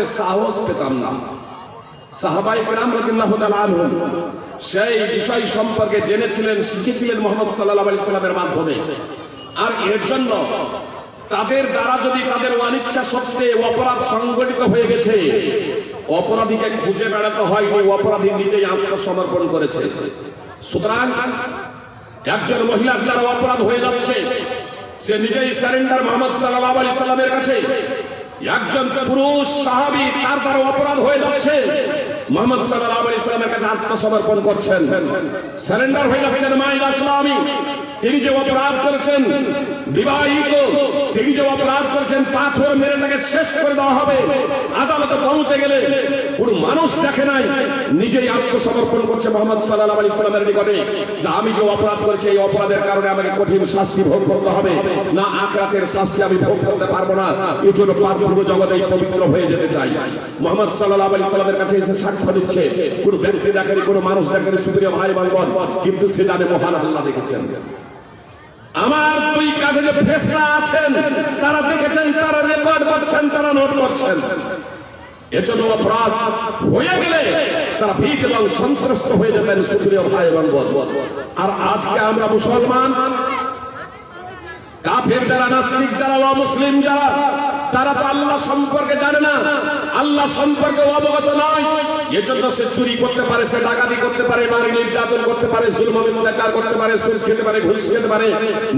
করতে সাহস পেতাম না। সাহাবাই কেরাম রাদিয়াল্লাহু তাআলা আনহুম সেই বিষয় সম্পর্কে জেনেছিলেন, শিখেছিলেন মোহাম্মদ সাল্লাল্লাহু আলাইহি সাল্লামের মাধ্যমে। আর এর জন্য তাদের দ্বারা যদি তাদের অনিচ্ছা সত্ত্বে অপরাধ সংগঠিত হয়ে গেছে, অপরাধীকে খুঁজে বেড়াতে হয় ওই অপরাধী নিজেই আত্মসমর্পণ করেছে। সুতরাং একজন মহিলার দ্বারা অপরাধ হয়ে যাচ্ছে, সে নিজেই সারেন্ডার মোহাম্মদ সাল্লাল্লাহু আলাইহি সাল্লামের কাছে একজন পুরুষ সাহাবি তার দ্বারা অপরাধ হয়ে যাচ্ছে। মোহাম্মদ সাল্লাল্লাহু আলাইহি সাল্লামের কাছে আত্মসমর্পণ করছেন। সারেন্ডার হয়ে যাচ্ছেন মাইল আসলামী তিনি যে অপরাধ করেছেন, বিবাহিত, তিনি যে অপরাধ করেছেন, পাথর মেরে তাকে শেষ করে দেওয়া হবে। আদালতে পৌঁছে গেলে পুরো মানুষ দেখে নাই, নিজেই আত্মসমর্পণ করছে মোহাম্মদ সাল্লাহ আলী ইসলামের নিকটে, যে আমি যে অপরাধ করেছি, এই অপরাধের কারণে আমাকে কঠিন শাস্তি ভোগ করতে হবে। না, আখরাতের শাস্তি আমি ভোগ করতে পারব না। এই জন্য পার্থিব জগতে পবিত্র হয়ে যেতে চাই। মোহাম্মদ সাল্লাহ আলী ইসলামের কাছে এসে সাক্ষ্য দিচ্ছে, কোনো ব্যক্তি দেখেনি, কোনো মানুষ দেখেনি, সুপ্রিয় ভাই বাঙ্গন কিন্তু সে জানে মহান আল্লাহ দেখেছেন। আমার দুই কাঁধে যে ফেসলা আছেন, তারা দেখেছেন, তারা রেকর্ড করছেন, তারা নোট করছেন। এজন্য অপরাধ হয়ে গেলে তারা ভীত এবং সন্ত্রস্ত হয়ে যাবেন সুপ্রিয় ভাই এবং আর আজকে আমরা মুসলমান, কাফের যারা নাস্তিক, যারা অমুসলিম, যারা তারা তো আল্লাহ সম্পর্কে জানে না। আল্লাহ সম্পর্কে অবগত নয়। এজন্য সে চুরি করতে পারে, সে ডাকাতি করতে পারে নারী নির্যাতন করতে পারে, জুলম, অত্যাচার করতে পারে, সুদ খেতে পারে, ঘুষ খেতে পারে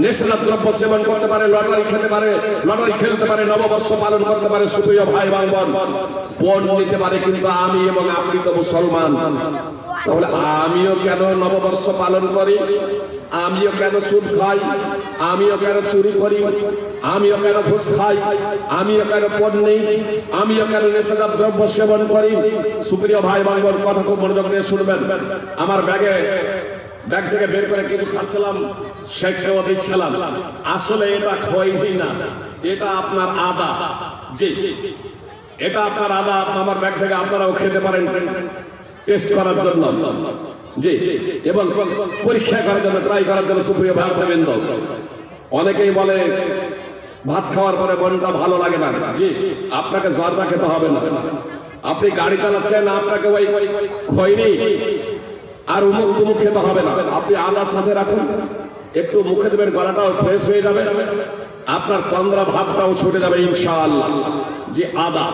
নেশা দ্রব্য সেবন করতে পারে, লটারি খেতে পারে, লটারি খেলতে পারে, নববর্ষ পালন করতে পারে, সুপ্রিয় ভাই ভাই বোন নিতে পারে কিন্তু আমি এবং আপনি তো মুসলমান। তাহলে আমিও কেন নববর্ষ পালন করি? আমিও কেন সুদ খাই? আমিও কেন চুরি করি? আমিও কেন ঘুষ খাই? আমিও কেন পণ নেই? আমিও কেন নেশাদার দ্রব্য সেবন করি? সুপ্রিয় ভাই বাঙ্গর কথা খুব মনোযোগ দিয়ে শুনবেন। আমার ব্যাগে, ব্যাগ থেকে বের করে কিছু খাচ্ছিলাম শেখেও দিচ্ছিলাম। আসলে এটা খয়নি না। এটা আপনার আদা। জি। এটা আপনার আদা, আমার ব্যাগ থেকে আপনারাও খেতে পারেন। টেস্ট করার জন্য। জি, এবং পরীক্ষা করার জন্য ট্রাই করার জন্য সুপ্রিয় ভারতবৃন্দ অনেকেই বলে, ভাত খাওয়ার পরে মনটা ভালো লাগে না। জি, আপনাকে জর্দা খেতে হবে না। আপনি গাড়ি চালাচ্ছেন, আপনাকে ওই খয়নি আর উমুক তুমুক খেতে হবে না। আপনি আদা সাথে রাখুন। একটু মুখে দেবেন, গলাটাও ফ্রেশ হয়ে যাবে। আপনার তন্দ্রা ভাবটাও ছুটে যাবে, ইনশাআল্লাহ। যে আদা।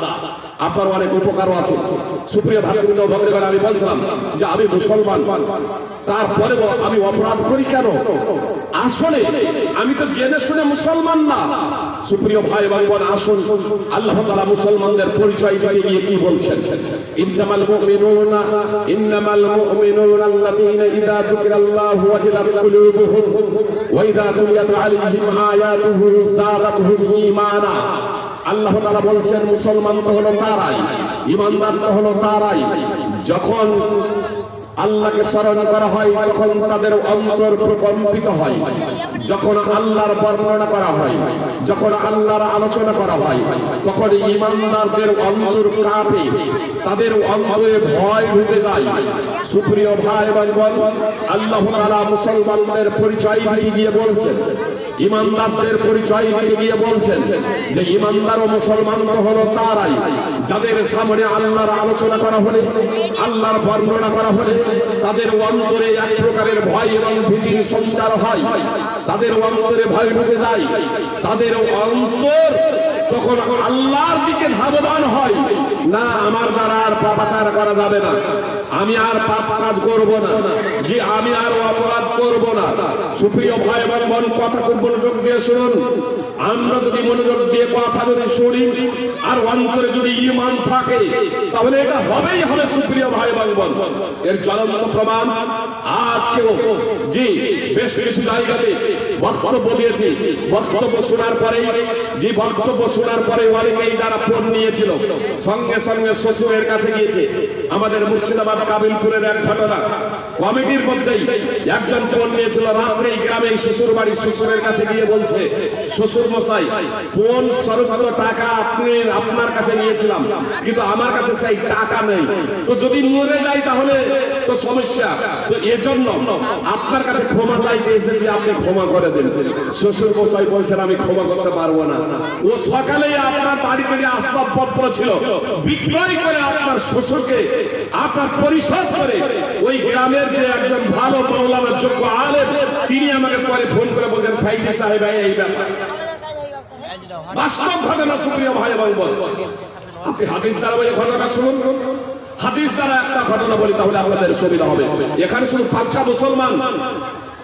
আপনার অনেক উপকারও আছে। সুপ্রিয় ভাতৃবৃন্দ ভগ্নগণ আমি বলছিলাম যে আমি মুসলমান। তারপরে আমি অপরাধ করি কেন? আসলে আমি তো জেনে শুনে মুসলমান না। সুপ্রিয় ভাই ভাই বোন, আসুন, আল্লাহ তাআলা মুসলমানদের পরিচয় দিয়ে গিয়ে কি বলছেন? ইন্নামাল মুমিনুনা ইন্নামাল মুমিনুনা আল্লাযীনা ইযা যুকিরাল্লাহু ওয়াজিলাত কুলুবুহুম, ওয়া ইযা তুলিয়াত আলাইহিম আয়াতুহু যাদাতুহুম ঈমানা। আল্লাহ তারা বলছেন মুসলমান তো হলো তারাই ইমানদার তো হলো তারাই। যখন আল্লাহকে স্মরণ করা হয় তখন তাদের অন্তর প্রকম্পিত হয়। যখন আল্লাহর বর্ণনা করা হয়, যখন আল্লাহর আলোচনা করা হয়, তখন ইমানদারদের অন্তর কাঁপে, তাদের অন্তরে ভয় ঢুকে যায়। সুপ্রিয় ভাই এবং বোন, আল্লাহ তাআলা মুসলমানদের পরিচয় দিয়ে গিয়ে বলছেন, ইমানদারদের পরিচয় দিয়ে গিয়ে বলছেন যে ইমানদার ও মুসলমান তো হলো তারাই, যাদের সামনে আল্লাহর আলোচনা করা হলে, আল্লাহর বর্ণনা করা হলে তাদের অন্তরে এক প্রকারের ভয় এবং ভীতির সঞ্চার হয়। তাদের অন্তরে ভয় ঢুকে যায়। তাদের অন্তর তখন আল্লাহর দিকে ধাবমান হয়। না, আমার দ্বারা আর পাপাচার করা যাবে না। আমি আর পাপ কাজ করব না। যে আমি আর অপরাধ করব না। সুপ্রিয় ভাই এবং বোন, কথা খুব মনোযোগ দিয়ে শুনুন। আমরা যদি মনোযোগ দিয়ে কথা যদি শুনি, আর অন্তরে যদি ইমান থাকে, তাহলে এটা হবেই হবে, সুপ্রিয় ভাই এবং বোন। এর জ্বলন্ত প্রমাণ আজকেও জি, বেশ কিছু জায়গাতে বক্তব্য দিয়েছি। বক্তব্য শোনার পরে যে বক্তব্য শোনার পরে অনেকেই যারা ফোন নিয়েছিল, সঙ্গে সঙ্গে শ্বশুরের কাছে গিয়েছে। আমাদের মুর্শিদাবাদ কাবিলপুরের এক ঘটনা। কমিটির মধ্যেই একজন ফোন নিয়েছিল, রাত্রেই গ্রামে শ্বশুর বাড়ির শ্বশুরের কাছে গিয়ে বলছে, শ্বশুর মশাই কোন সরস্বত টাকা আপনি, আপনার কাছে নিয়েছিলাম, কিন্তু আমার কাছে সেই টাকা নেই। তো যদি মরে যাই তাহলে তো সমস্যা। তো এজন্য আপনার কাছে ক্ষমা চাইতে এসেছি, আপনি ক্ষমা করে দিন। শ্বশুর মশাই বলছেন, আমি ক্ষমা করতে পারব না। ও সকালেই আপনার বাড়িতে যে আসবাবপত্র ছিল। বিক্রয় করে আপনার শ্বশুরকে, আপনার পরিশোধ করে ওই গ্রামের যে একজন ভালো মাওলানা যোগ্য আলেম, তিনি আমাকে পরে ফোন করে বলছেন ফাইজি সাহেব, এই ব্যাপার। বাস্তব ঘটনা সুপ্রিয় ভাই এবং বোন, আপনি হাদিস দ্বারা ওই ঘটনা শুনুন। হাদিস দ্বারা একটা ঘটনা বলি, তাহলে আপনাদের সুবিধা হবে। এখানে শুধু ফাঁকা মুসলমান,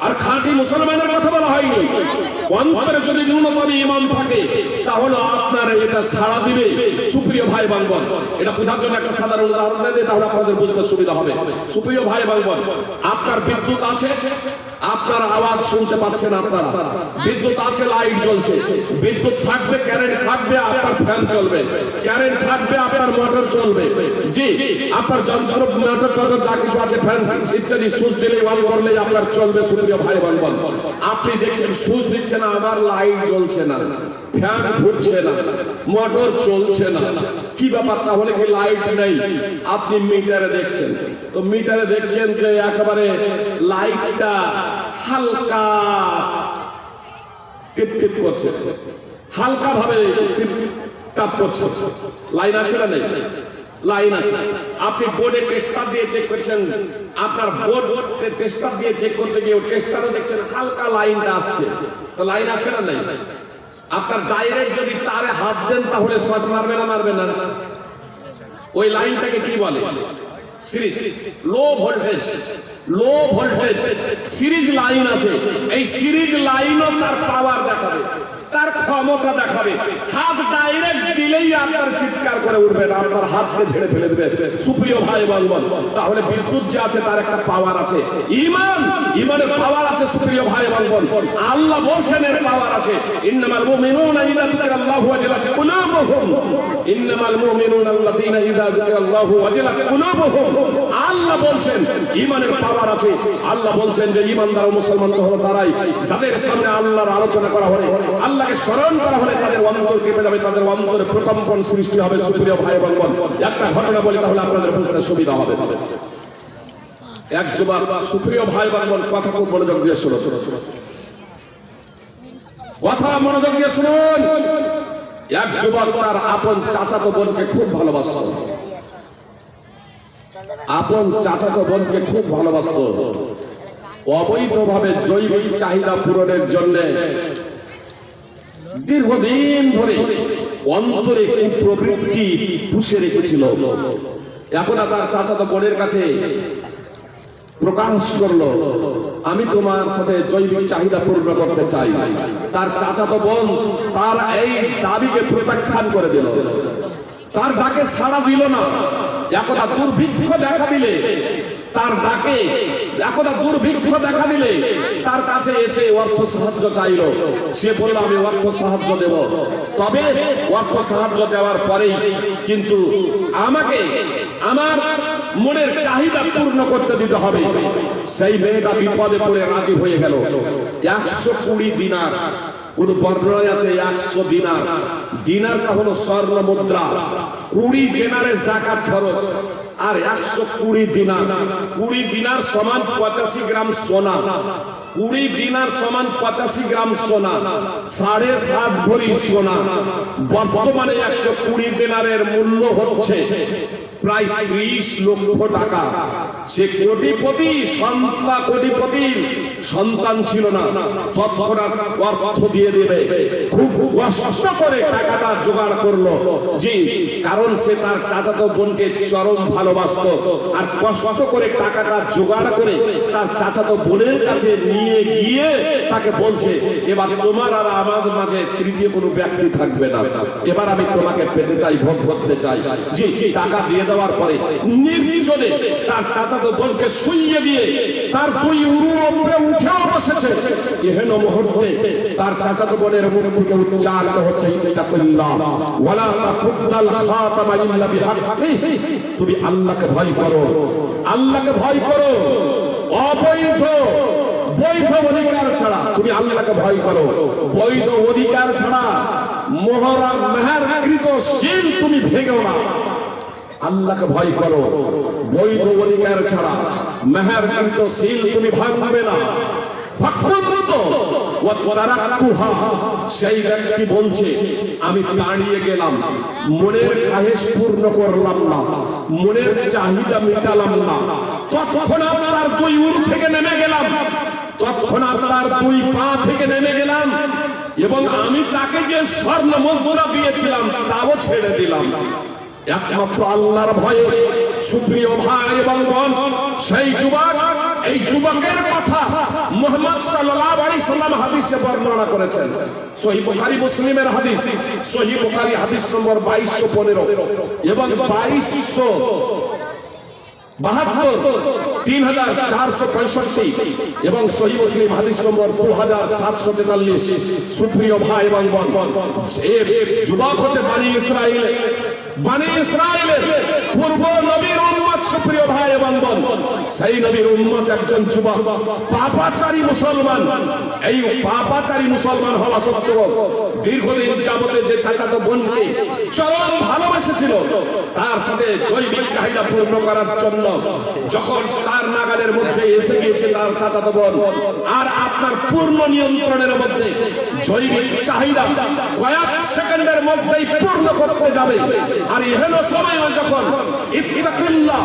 আর খাঁটি মুসলমানের কথা বলা হয়নি। অন্তরে যদি ন্যূনতম ইমান থাকে তাহলে আপনার এটা সাড়া দিবে, সুপ্রিয় ভাই বাঙ্গন এটা বোঝার জন্য একটা সাধারণ উদাহরণ দেয় তাহলে আপনাদের বুঝতে সুবিধা হবে। সুপ্রিয় ভাই বাঙ্গন আপনার বিদ্যুৎ আছে? আপনার আওয়াজ শুনতে পাচ্ছেন আপনারা? বিদ্যুৎ আছে, লাইট জ্বলছে। বিদ্যুৎ থাকবে, কারেন্ট থাকবে, আপনার ফ্যান চলবে। কারেন্ট থাকবে, আপনার মোটর চলবে। জি, আপনার যন্ত্র মোটর টটর যা কিছু আছে, ফ্যান ইত্যাদি, সুইচ দিলে অন করলে আপনার চলবে, সুপ্রিয় ভাই বান্ধব আপনি দেখছেন, সুইচ দিচ্ছে না আমার লাইট জ্বলছে না। ফ্যান ঘুরছে না। মোটর চলছে না। কি ব্যাপার তাহলে কি লাইট নেই? আপনি মিটারে দেখছেন। তো মিটারে দেখছেন যে একেবারে লাইটটা হালকা টিপ টিপ করছে। হালকা ভাবে টিপ টাপ করছে। লাইন আছে না নেই? লাইন আছে। আপনি বোর্ডে টেস্টার দিয়ে চেক করছেন। আপনার বোর্ড বোর্ডে টেস্টার দিয়ে চেক করতে গিয়ে টেস্টারও দেখছেন হালকা লাইনটা আসছে। তো লাইন আছে না নেই? আপনার ডাইরেক্ট যদি তারে হাত দেন, তাহলে শর্ট মারবে না মারবে না? ওই লাইনটাকে কি বলে? Series. Low voltage low voltage. Series line আছে। এই সিরিজ লাইনও তার পাওয়ার দেখাবে। ক্ষমতা দেখাবে। হাত ডাইরেক্ট দিলেই আপনার চিৎকার করে উঠবেন আপনার হাতকে ঝেড়ে ফেলে দেবে। সুপ্রিয় ভাই বলবন তাহলে বিদ্যুৎ যে আছে, তার একটা পাওয়ার আছে। ইমান, ইমানের পাওয়ার আছে, সুপ্রিয় ভাই বলবন আল্লাহ বলছেন, এর পাওয়ার আছে। ইন্নামাল মুমিনুনা ইযা যিকারাল্লাহু ওয়াজিলাত কুলুবুহুম। ইন্নামাল মুমিনুনা আল্লাযীনা ইযা যিকারাল্লাহু ওয়াজিলাত কুলুবুহুম। আল্লাহ বলছেন, ইমানের পাওয়ার আছে। আল্লাহ বলছেন যে, ইমানদার মুসলমান তো হলো তারাই। যাদের সামনে আল্লাহর আলোচনা করা হবে আল্লাহকে স্মরণ করা হলে তাদের অন্তর কেঁপে যাবে, তাদের অন্তরে প্রকম্পন সৃষ্টি হবে, সুপ্রিয় ভাই বলবন একটা ঘটনা বলি, তাহলে আপনাদের বুঝতে সুবিধা হবে। এক যুবক, সুপ্রিয় ভাই বলবন কথা খুব মনোযোগ দিয়ে শুনো কথা মনোযোগ দিয়ে শুনুন। এক যুবক তার আপন চাচাতো বোনকে খুব ভালোবাসত। আপন চাচাতো বোনকে খুব ভালোবাসত। অবৈধভাবে জৈবিক চাহিদা পূরণের জন্য দীর্ঘদিন ধরে অন্তরে প্রবৃত্তি পুষে রেখেছিল। এখন তার চাচাতো বোনের কাছে প্রকাশ করল, আমি তোমার সাথে জৈবিক চাহিদা পূর্ণ করতে চাই। তার চাচাতো বোন তার এই দাবিকে প্রত্যাখ্যান করে দিল। তার ডাকে সাড়া দিল না। একদা দুর্ভিক্ষ দেখা দিলে তার ডাকে, একদা দুর্ভিক্ষ দেখা দিলে তার কাছে এসে অর্থ সাহায্য চাইল। সে বলল, আমি অর্থ সাহায্য দেব। তবে অর্থ সাহায্য দেওয়ার পরেই কিন্তু আমাকে আমার মনের চাহিদা পূর্ণ করতে দিতে হবে। সেই মেয়েটা বিপদে পড়ে রাজি হয়ে গেল। একশো কুড়ি দিনার কোন বর্ণনায় আছে একশো দিনার। দিনারটা হলো স্বর্ণ মুদ্রা। কুড়ি দিনারে জাকাত খরচ। আর একশো কুড়ি দিনার। কুড়ি দিনার সমান পঁচাশি গ্রাম সোনা। কুড়ি দিনার সমান পঁচাশি গ্রাম সোনা, সাড়ে সাত ভরি সোনা। বর্তমানে একশো কুড়ি দিনারের মূল্য হচ্ছে প্রায় ত্রিশ লক্ষ টাকা। সে কোটিপতি কোটিপতির সন্তান ছিল না। তৎক্ষণাৎ অর্থ দিয়ে দেবে। খুব কষ্ট করে টাকাটা জোগাড় করল। জি, কারণ সে তার চাচাতো বোনকে চরম ভালোবাসতো। আর কষ্ট করে টাকাটা জোগাড় করে তার চাচাতো বোনের কাছে নিয়ে গিয়ে তাকে বলছে, এবার তোমার আর আমার মাঝে তৃতীয় কোনো ব্যক্তি থাকবে না। এবার আমি তোমাকে পেতে চাই, ভোগ করতে চাই। জি টাকা দিয়ে দেওয়ার পরে নির্জনে তার চাচাতো বোনকে শুইয়ে দিয়ে তার দুই উরুর উঠেও বসেছে। এহেন মুহূর্তে তার চাচাতো বোনের মুখ থেকে উচ্চারিত হচ্ছে, ইত্তাকুল্লাহ, ওয়ালা তাফুদ্দাল খাতামা ইল্লা বিহাক্কি। তুমি আল্লাহকে ভয় করো, আল্লাহকে ভয় করো। অবৈধ বৈধ অধিকার ছাড়া। তুমি আল্লাহকে ভয় করো। বৈধ অধিকার ছাড়া মোহরা মেহারকৃত শিল তুমি ভেঙো না। আল্লাহকে ভয় করো। বৈধ অধিকার ছাড়া মেহের কিন্তু সিল তুমি ভাঙবে না। সেই ব্যক্তি বলছে, আমি দাঁড়িয়ে গেলাম। মনের খাহেশ পূর্ণ করলাম না। মনের চাহিদা মেটালাম না। তৎক্ষণাৎ তার দুই উর থেকে নেমে গেলাম। তৎক্ষণাৎ তার দুই পা থেকে নেমে গেলাম এবং আমি তাকে যে স্বর্ণ মুদ্রা দিয়েছিলাম, তাও ছেড়ে দিলাম। একমাত্র আল্লাহর ভয়ে সুপ্রিয় ভাই এবং বোন, সেই যুবক, এই যুবকের কথা মোহাম্মদ সাল্লাল্লাহু আলাইহি সাল্লাম হাদিসে বর্ণনা করেছেন। সহিহ বুখারী, মুসলিমের হাদিস। সহিহ বুখারী হাদিস নম্বর 2215 এবং 2200 বাহাত্তর, তিন হাজার চারশো পঁয়ষট্টি এবং সহি মুসলিম হাদিস নম্বর দু হাজার সাতশো তেতাল্লিশ। সুপ্রিয় ভাই এবং যুবক হচ্ছে বাণী ইসরায়েল বাণী ইসরায়েলের পূর্ব নবীর উম্মত, সুপ্রিয় ভাই এবং বোন সেই নবীর উম্মত একজন যুবক, পাপাচারী মুসলমান। এই পাপাচারী মুসলমান হওয়া সত্ত্বেও দীর্ঘদিন যাবতে যে চাচাতো বোনকে চরম ভালোবেসেছিল, তার সাথে জৈবিক চাহিদা পূর্ণ করার জন্য যখন তার নাগালের মধ্যে এসে গিয়েছে তার চাচাতো বোন, আর আপনার পূর্ণ নিয়ন্ত্রণের মধ্যে জৈবিক চাহিদা কয়েক সেকেন্ডের মধ্যেই পূর্ণ করতে যাবে। আর এহেন সময় যখন ইত্তাকিল্লাহ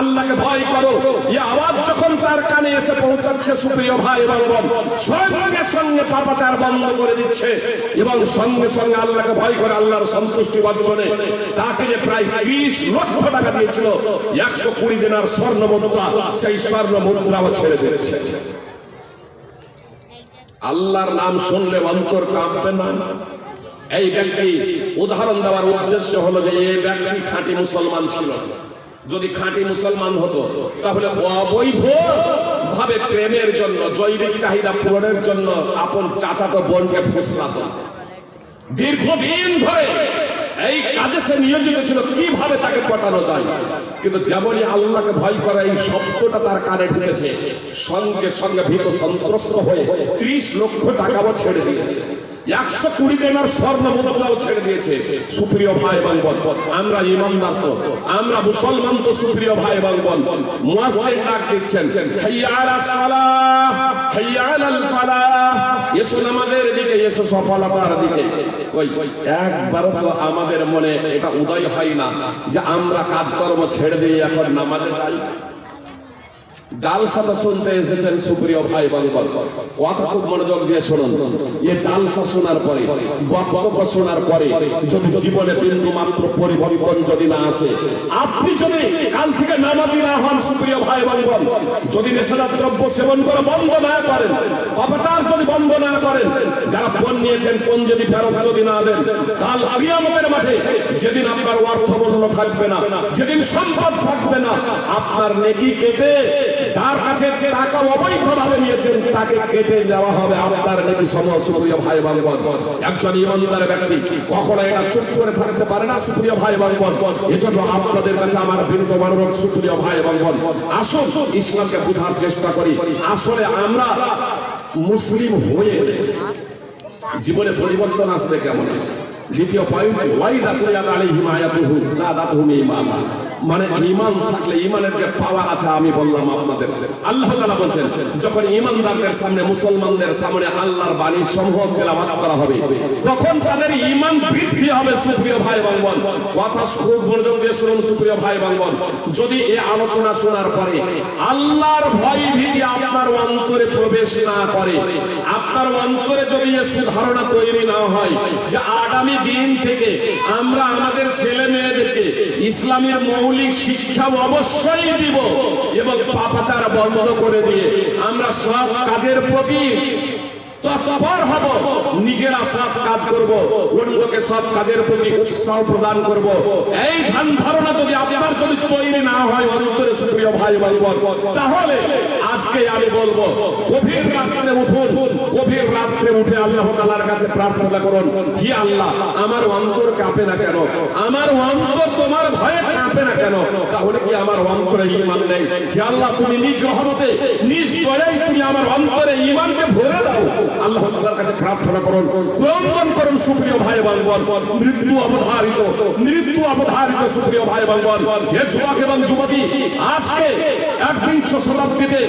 আল্লাহকে ভয় করো। এই আওয়াজ যখন তার কানে এসে পৌঁছাচ্ছে সুপ্রিয় ভাই এবং সঙ্গে সঙ্গে পাপাচার বন্ধ করে দিচ্ছে এবং সঙ্গে সঙ্গে আল্লাহকে ভয় করে আল্লাহর সন্তুষ্টি অর্জনে তাকে যে প্রায় বিশ লক্ষ টাকা দিয়েছিল, একশো কুড়ি দিনার স্বর্ণ মুদ্রা, সেই স্বর্ণ মুদ্রাও ছেড়ে দিচ্ছে আল্লাহর নাম শুনলে অন্তর কাঁপবে না। এই ব্যক্তি উদাহরণ দেওয়ার উদ্দেশ্য হলো যে এই ব্যক্তি খাঁটি মুসলমান ছিল। যদি খাঁটি মুসলমান হতো, তাহলে অবৈধ ভাবে প্রেমের জন্য, জৈবিক চাহিদা পূরণের জন্য আপন চাচাতো বোনকে ফুসলাত। দীর্ঘদিন ধরে এই কাজে সে নিয়োজিত ছিল, কীভাবে তাকে পটানো যায়? কিন্তু যেমনই আল্লাহকে ভয় করা, এই শব্দটা তার কানে ঢুকেছে। সঙ্গে সঙ্গে ভীত সন্ত্রস্ত হয়ে ত্রিশ লক্ষ টাকাও ছেড়ে দিয়েছে। একশো কুড়ি দিনের স্বর্ণ মুদ্রাও ছেড়ে দিয়েছে সুপ্রিয় ভাই এবং বোন আমরা ইমানদার তো, আমরা মুসলমান তো সুপ্রিয় ভাই এবং বোন মুয়াজ্জিন ডাক দিচ্ছেন, হাইয়া আলাস সালাহ, হাইয়া আলাল ফালাহ। এসো নামাজের দিকে, এসো সফলতার দিকে। কই একবার তো আমাদের মনে এটা উদয় হয় না যে আমরা কাজকর্ম ছেড়ে দিয়ে এখন নামাজে যাই। জালসাটা শুনতে এসেছেন সুপ্রিয় ভাই এবং কথা খুব মনোযোগ দিয়ে শুনুন। এ জালসা শোনার পরে, বক্তব্য শোনার পরে যদি জীবনে বিন্দু মাত্র পরিবর্তন যদি না আসে, আপনি যদি কাল থেকে নামাজি না হন সুপ্রিয় ভাই এবং যদি নেশাদার দ্রব্য সেবন করে বন্ধ না করেন, অপচার যদি বন্ধ না করেন, যারা ফোন নিয়েছেন, ফোন যদি ফেরত যদি না দেন, কাল আলিয়ামতের মাঠে যেদিন আপনার অর্থমূল্য থাকবে না, যেদিন সম্পদ থাকবে না, আপনার নেকি কেটে যার কাছে টাকা অবৈধভাবে নিয়েছেন, তাকে কেটে দেওয়া হবে আপনার নেকি সময় সুপ্রিয় ভাই বোন। একজন ইমানদার ব্যক্তি, কখনো এটা চুপ করে থাকতে পারে না, সুপ্রিয় ভাই বোন। এজন্য আপনাদের কাছে আমার বিনীত অনুরোধ, সুপ্রিয় ভাই বোন, আসুন ইসলামকে বোঝার চেষ্টা করি। আসলে আমরা মুসলিম হয়ে জীবনে পরিবর্তন আসবে কেমন? দ্বিতীয় পয়েন্ট ওয়াইদা তুলিয়াত আলাইহিম আয়াতুহু যাদাতুহুম ঈমানা মানে ঈমান থাকলে ঈমানের যে পাওয়ার আছে, আমি বললাম আপনাদের। আল্লাহ তাআলা বলছেন, যখন ঈমানদারদের সামনে, মুসলমানদের সামনে আল্লাহর বাণী সমূহ তেলাওয়াত করা হবে, তখন তাদের ঈমান বৃদ্ধি হবে, সুপ্রিয় ভাই বোন। কথা খুব মনোযোগ দিয়ে শুনুন, সুপ্রিয় ভাই বোন। যদি এই আলোচনা শোনার পরে আল্লাহর ভয় ভীতি আপনার অন্তরে প্রবেশ না করে, আপনার অন্তরে যদি এ সুধারণা তৈরি না হয়, যে আগামী দিন থেকে আমরা আমাদের ছেলে মেয়েদেরকে ইসলামের মৌলিক শিক্ষা অবশ্যই দিব। এবং পাপাচার বন্ধ করে দিয়ে আমরা সব কাজের প্রতি তৎপর হব, নিজেরা সব কাজ করব, অন্যকে সব কাজের প্রতি উৎসাহ প্রদান করব। এই ধ্যান ধারণা যদি আপনার যদি তৈরি না হয়, অন্তরে সুপ্রিয় ভাই ভাই তাহলে আজকে আমি বলব, গভীর রাত্রে উঠুন, গভীর রাত্রে উঠে আল্লাহ তাআলার কাছে প্রার্থনা করুন, হি আল্লাহ, আমার অন্তর কাঁপে না কেন? আমার অন্তর তোমার ভয়ে কাঁপে না কেন? তাহলে কি আমার অন্তরে ইমান নেই? হে আল্লাহ, তুমি নিজ রহমতে, নিজ দয়াই তুমি আমার অন্তরে ইমানকে ভরে দাও। আল্লাহ তাআলার কাছে প্রার্থনা করুন। ক্রন্দন করুন সুপ্রিয় ভাই এবং মৃত্যু অবধারিত। মৃত্যু অবধারিত সুপ্রিয় ভাই এবং হে যুবক এবং যুবতী, আজকে একবিংশ শতাব্দীতে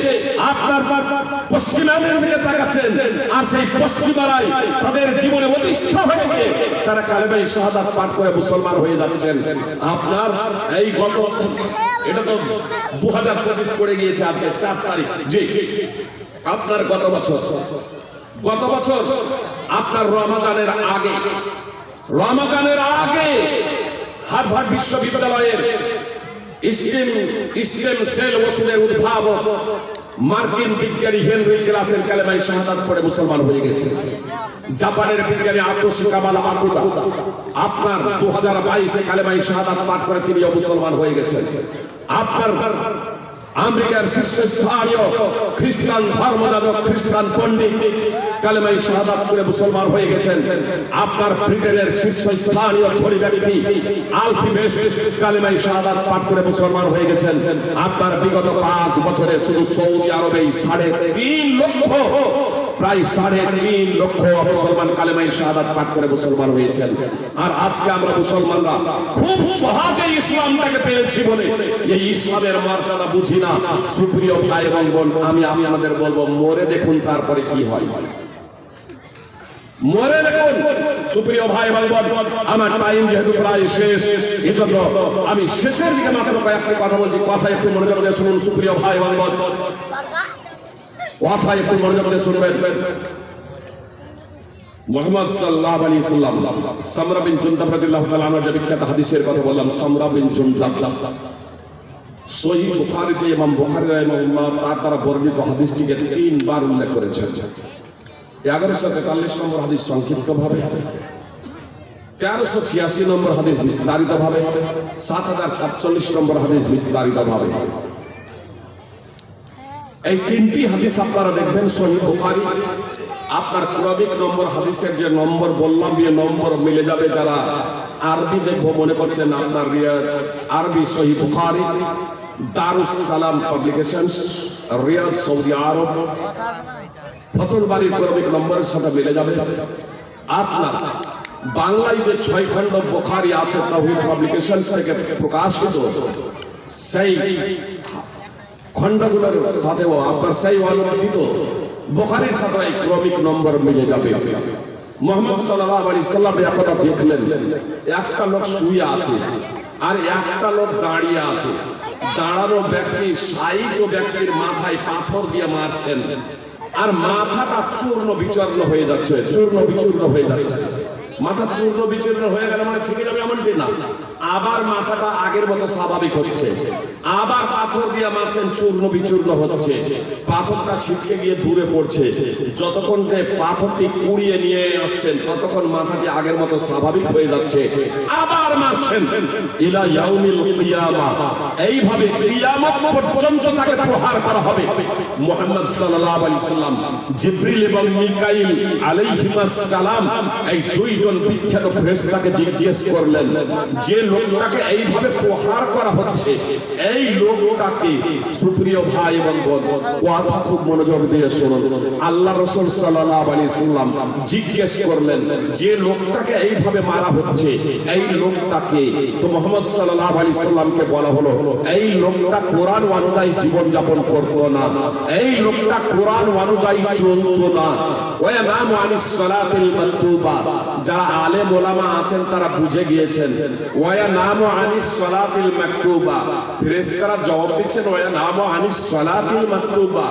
আপনার পশ্চিমাদের দিকে তাকাচ্ছেন। আর সেই পশ্চিমারাই তাদের জীবনে অতিষ্ঠ হয়ে গিয়ে তারা কালেমাই শাহাদাত পাঠ করে মুসলমান হয়ে যাচ্ছেন। আপনার এই গত, এটা তো দু হাজার পঁচিশ পড়ে গিয়েছে আজকে, চার তারিখ। জি। আপনার গত বছর। গত বছর আপনার রমাজানের আগে রমাজানের আগে হার্ভার্ড বিশ্ববিদ্যালয়ের স্টেম স্টেম সেল ওষুধের উদ্ভাবক মার্কিন বিজ্ঞানী হেনরি ক্লাসের কালেমাই শাহাদাত পড়ে মুসলমান হয়ে গেছে। জাপানের বিজ্ঞানী আতোশি কামাল আকুদা আপনার দু হাজার বাইশে কালেমাই শাহাদাত পাঠ করে তিনিও মুসলমান হয়ে গেছেন। আপনার আমেরিকার শীর্ষস্থানীয় খ্রিস্টান ধর্মযাজক খ্রিস্টান পণ্ডিত কালেমাই শাহাদাত করে মুসলমান হয়ে গেছেন। আপনার ব্রিটেনের শীর্ষস্থানীয় ধনী ব্যক্তি আলফি বেশ কালেমাই শাহাদাত পাঠ করে মুসলমান হয়ে গেছেন। আপনার বিগত পাঁচ বছরে শুধু সৌদি আরবেই সাড়ে তিন লক্ষ প্রায় সাড়ে তিন লক্ষ মুসলমান কালেমাই শাহাদাত পাঠ করে মুসলমান হয়েছেন। আর আজকে আমরা মুসলমানরা খুব সহজে ইসলামটাকে পেয়েছি বলে এই ইসলামের মর্যাদা বুঝি না। সুপ্রিয় ভাই এবং বোন, আমি আমি আমাদের বলব, মরে দেখুন তারপরে কি হয়। মরে দেখুন, সুপ্রিয় ভাই এবং বোন, আমার টাইম যেহেতু প্রায় শেষ, এজন্য আমি শেষের দিকে মাত্র কয়েকটি কথা বলছি। কথা একটু মনোযোগ দিয়ে শুনুন, সুপ্রিয় ভাই এবং বোন। কথা একটু মনোযোগ দিয়ে শুনবেন। মোহাম্মদ সাল্লাহ আলী সাল্লাম, সামরা বিন জুন্দাব আনহু যে বিখ্যাত হাদিসের কথা বললাম, সামরা বিন সহিহ বুখারীতে ইমাম বুখারী রাহিমাহুল্লাহ তার দ্বারা বর্ণিত হাদিসটিকে তিনবার উল্লেখ করেছেন। এগারোশো তেতাল্লিশ নম্বর হাদিস সংক্ষিপ্ত ভাবে তেরোশো ছিয়াশি নম্বর হাদিস বিস্তারিত ভাবে সাত হাজার সাতচল্লিশ নম্বর হাদিস বিস্তারিত ভাবে এই তিনটি হাদিস আপনারা দেখবেন, সহি বুখারী। আপনার ক্রমিক নম্বর হাদিসের যে নম্বর বললাম এই নম্বর মিলে যাবে যারা আরবি দেখব, মনে করছেন আপনার রিয়াদ আরবি Sahih Bukhari. Darussalam publications, Riyadh, Saudi Arabia. ফতল বাড়ির ক্রমিক নম্বরের সাথে মিলে যাবে। আপনার বাংলায় যে ছয় খণ্ড বোখারি আছে তহিদ পাবলিকেশন থেকে প্রকাশিত, সেই খণ্ডগুলোর সাথেও আপনার সেই অনুমোদিত বোখারির সাথে ক্রমিক নম্বর মিলে যাবে। মোহাম্মদ সাল্লাল্লাহু আলাইহি সাল্লাম একদা দেখলেন। একটা লোক শুয়ে আছে আর একটা লোক দাঁড়িয়ে আছে। দাঁড়ানো ব্যক্তি সাহিত্য ব্যক্তির মাথায় পাথর দিয়ে মারছেন। আর মাথাটা চূর্ণ বিচূর্ণ হয়ে যাচ্ছে, চূর্ণ বিচূর্ণ হয়ে যাচ্ছে। মাথা চূর্ণ বিচূর্ণ হয়ে গেলে মানে থেকে যাবে এমনটি না। আবার মাথাটা আগের মতো স্বাভাবিক হচ্ছে। আবার পাথর দিয়ে মারছেন, চূর্ণ বিচূর্ণ হচ্ছে। পাথরটা ছিটকে গিয়ে দূরে পড়ছে। যতক্ষণ পাথরটি কুড়িয়ে নিয়ে আসছেন, ততক্ষণ মাথাটি আগের মতো স্বাভাবিক হয়ে যাচ্ছে। আবার মারছেন। ইলা ইয়াউমিল কিয়ামা। এইভাবে কিয়ামত পর্যন্ত তাকে প্রহার করা হবে। মুহাম্মদ সাল্লাল্লাহু আলাইহি সাল্লাম এবং মিকাইল আলাইহিমাস সালাম, এই দুইজন বিখ্যাত ফেরেশতাকে জিজ্ঞেস করলেন, যে লোকটাকে এইভাবে প্রহার করা হচ্ছে। এই লোকটাকে সুপ্রিয় ভাই এবং কথা খুব মনোযোগ দিয়ে শুনুন। আল্লাহ রসুল সাল্লাল্লাহু আলাইহি সাল্লাম জিজ্ঞেস করলেন, যে লোকটাকে এইভাবে মারা হচ্ছে, এই লোকটাকে তো মোহাম্মদ সাল্লাল্লাহু আলাইহি সাল্লামকে বলা হলো, এই লোকটা কোরআন অনুযায়ী জীবন যাপন করতো না, এই লোকটা কোরআন অনুযায়ী চলতো না। যারা আলেম ওলামা আছেন তারা বুঝে গিয়েছেন। ওয়া নাম আনিস সালাতিল মাকতুবা। ফেরেশতারা জবাব দিচ্ছেন ওয়া নাম আনিস সালাতিল মাকতুবা।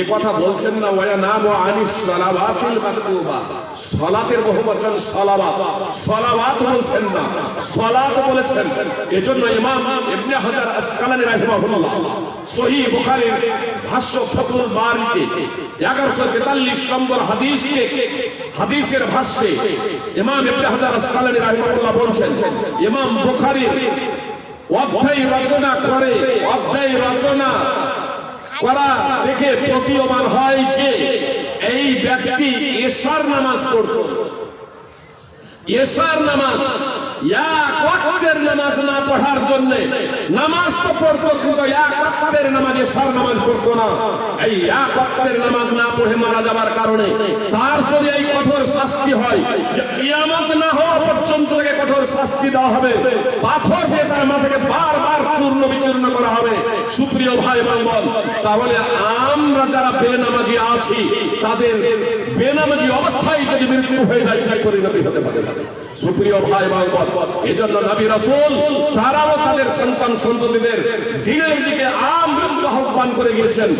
এ কথা বলছেন না ওয়া নাম আনিস সালাওয়াতিল মাকতুবা। সালাতের বহুবচন সালাওয়াত সালাওয়াত বলছেন না, সালাত বলেছেন। এজন্য ইমাম ইবনে হাজার আসকালানি রাহিমাহুল্লাহ সহিহ বুখারীর ভাষ্য ফতুল বারিতে 1143 নম্বর হাদিসে হাদিসের ভাষ্যে ইমাম ইবনে হাজার আসকালানি রাহিমাহুল্লাহ বলছেন, ইমাম বুখারীর অধ্যায় রচনা করে, অধ্যায় রচনা করা দেখে প্রতীয়মান হয় যে এই ব্যক্তি এশার নামাজ পড়ত। এশার নামাজ চূর্ণ বিচূর্ণ করা হবে। সুপ্রিয় ভাই বোন, তাহলে আমরা যারা বেনামাজি আছি, তাদের বেনামাজি অবস্থায় যদি মৃত্যু হয়ে যায় পরিণতি হতে পারে সুপ্রিয় ভাই বোন এজন্য নবী রাসূল তারাও তাদের সন্তান সন্ততিদের দিনের আহ্বান করে গিয়েছেন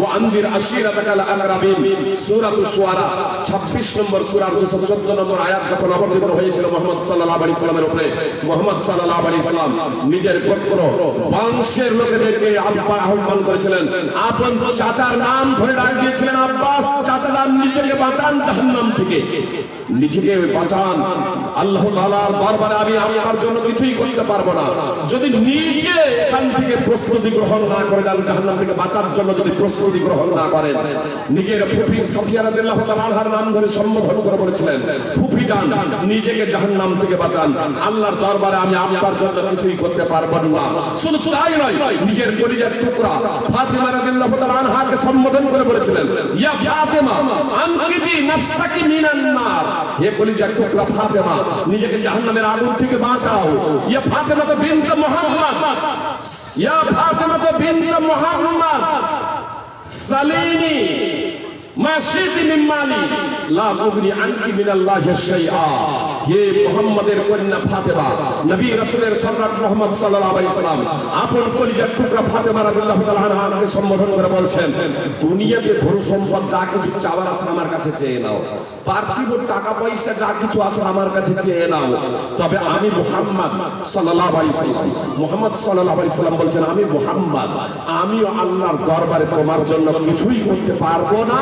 ও আন্দির আশিরাতাকাল আকরাবিন সূরাতুশ শুআরা 26 নম্বর সূরার 214 নম্বর আয়াত যখন অবতীর্ণ হয়েছিল মুহাম্মদ সাল্লাল্লাহু আলাইহি সাল্লামের উপরে, মুহাম্মদ সাল্লাল্লাহু আলাইহি সাল্লাম নিজের গোত্র, বংশের লোকেদেরকে আহ্বান আহ্বান করেছিলেন। আপন চাচার নাম ধরে ডাক দিয়েছিলেন, আব্বাস চাচা নাম নিজেকে বাঁচান জাহান্নাম থেকে। নিজেকে বাঁচান, আল্লাহ তাআলার দরবারে আমি আপনার জন্য কিছুই করতে পারব না। যদি নিজে এখান থেকে প্রস্তুতি গ্রহণ না করে যান জাহান্নাম থেকে বাঁচার জন্য যদি প্রস্তুতি গ্রহণ না করেন, নিজের ফুফি সাফিয়া নাম ধরে সম্বোধন করে বলেছিলেন, ফুফি যান, নিজেকে জাহান্নাম থেকে বাঁচান। আল্লাহর দরবারে আমি আপনার জন্য কিছুই করতে পারব না। শুধু তাই নয়, নিজের কলিজার টুকরা ফাতিমা রাদিয়াল্লাহু আনহাকে সম্বোধন করে বলেছিলেন, ইয়া ফাতিমা, আনকিদি নাফসাকি মিনান নার। হে কলিজার টুকরা ফাতিমা, নিজেকে জাহান্নামের আগুন থেকে বাঁচাও। ইয়া ফাতিমা তো বিনত মুহাম্মদ, ইয়া ফাতিমা তো বিনত মুহাম্মদ। সালিনি মা শিতি মিন মালি লা তুগনি আনকি মিনাল্লাহি শাইআ। হে মুহাম্মাদের কন্যা ফাতেমা, নবী রাসূলের সম্রাট মুহাম্মদ সাল্লাল্লাহু আলাইহি সাল্লাম আপন কলিজার টুকরা ফাতেমা রাদিয়াল্লাহু তাআলা আনহাকে সম্বোধন করে বলছেন, দুনিয়াতে ধন সম্পদ যা কিছু চাওয়ার আছে আমার কাছে চেয়ে নাও। পার্থিব টাকা পয়সা যা কিছু আছে আমার কাছে চেয়ে নাও। তবে আমি মুহাম্মদ সাল্লাল্লাহু আলাইহি সাল্লাম, মুহাম্মদ সাল্লাল্লাহু আলাইহি সাল্লাম বলছেন, আমি মুহাম্মদ, আমিও আল্লাহর দরবারে তোমার জন্য কিছুই করতে পারব না।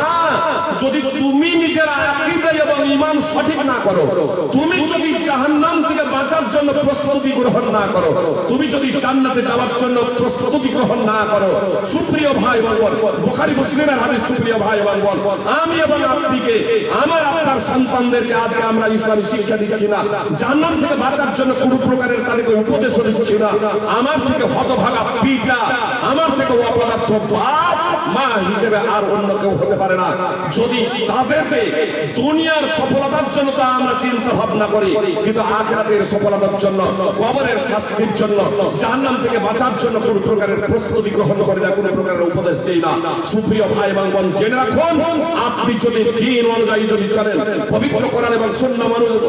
যদি তুমি নিজের আকীদা এবং ঈমান সঠিক না করো, তুমি যদি জাহান্নাম থেকে বাঁচার জন্য প্রস্তুতি গ্রহণ না করো, তুমি যদি জান্নাতে যাওয়ার জন্য প্রস্তুতি গ্রহণ না করো, সুপ্রিয় ভাই এবং বোন, বুখারী মুসলিমের হাদিস সুপ্রিয় ভাই এবং বোন, আমি এবং আপনিকে, আমার আপনার সন্তানদেরকে আজকে আমরা ইসলামী শিক্ষা দিচ্ছি না। জান্নাত থেকে বাঁচার জন্য কোনো প্রকারের তাদেরকে উপদেশ দিচ্ছি না। আমার থেকে হতভাগা পিতা, আমার থেকে অপদার্থ বাপ, মা হিসেবে আর অন্য কেউ হতে পারে না। যদি তাদেরকে দুনিয়ার সফলতার জন্য তা আমরা চিন্তা ভাবনা করি। কিন্তু আখেরাতের সফলতার জন্য, কবরের শাস্তির জন্য, জাহান্নাম থেকে বাঁচার জন্য কোনো প্রকারের প্রস্তুতি গ্রহণ করি না, কোনো প্রকারের উপদেশ দেই না। সুপ্রিয় ভাই এবং বোন, জেনে রাখুন, আপনি যদি দিন অনুযায়ী যদি চলেন পবিত্র করেন এবং শূন্য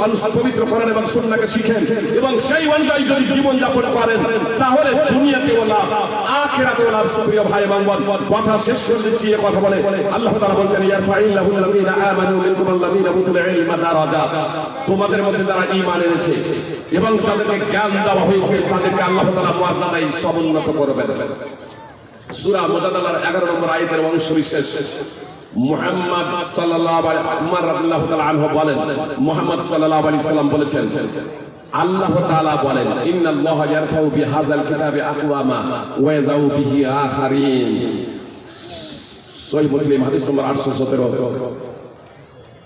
মানুষ পবিত্র করেন এবং শূন্যকে শিখেন এবং সেই অনুযায়ী যদি জীবন যাপন করেন, তাহলে দুনিয়াতেও লাভ, আখেরাতেও লাভ, সুপ্রিয় ভাই এবং বোন। কথা শেষ করে দিচ্ছি এ কথা বলে, আল্লাহ তাআলা বলছেন ইয়ারফাইল্লাহু আল্লাযীনা আমানু মিনকুম আল্লাযীনা উতুল ইলমা দারাজাত তোমাদের মধ্যে যারা ঈমান এনেছে এবং যাদেরকে জ্ঞান দেওয়া হয়েছে, তাদেরকে আল্লাহ তাআলা মর্যাদায় সমুন্নত করবেন। সূরা মুজাদালার 11 নম্বর আয়াতের অংশ বিশেষ মুহাম্মদ উমর রাদিয়াল্লাহু তাআলা আনহু বলেন, মুহাম্মদ সাল্লাল্লাহু আলাইহি সাল্লাম বলেছেন, আল্লাহ তাআলা বলেন, ইন্নাল্লাহা ইয়ারফাউ বিহাযাল কিতাবি আকওয়ামা ওয়া ইয়াযাউ বিহি আখারিন। সহিহ মুসলিম, হাদিস নম্বর 817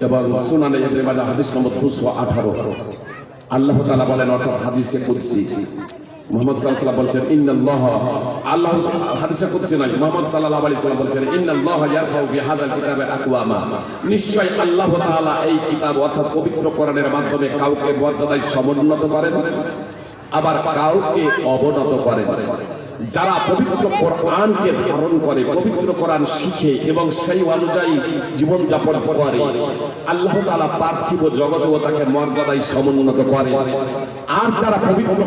এবং সুনানে ইবনে মাজাহ হাদিস নম্বর 218 আল্লাহ তাআলা বলেন, অর্থাৎ হাদিসে কুদসি। মোহাম্মদ সাল্লাল্লাহু বলছেন, ইন্নাল্লাহ আল্লাহ হাদিসে কুদসি নয়, মোহাম্মদ সাল্লাল্লাহু আলাইহি সাল্লাম বলছেন, ইন্নাল্লাহ ইয়ারফাউ বিহাদাল কিতাবে আকওয়ামা। নিশ্চয় আল্লাহ তাআলা এই কিতাব, অর্থাৎ পবিত্র কোরআনের মাধ্যমে কাউকে মর্যাদায় সমুন্নত করেন, আবার কাউকে অবনত করেন। যারা পবিত্র কোরআনকে ধারণ করে, পবিত্র কোরআন শিখে এবং সেই অনুযায়ী জীবন যাপন করে, আল্লাহ তাআলা পার্থিব জগতেও তাকে মর্যাদায় সমুন্নত করে। আর যারা পবিত্র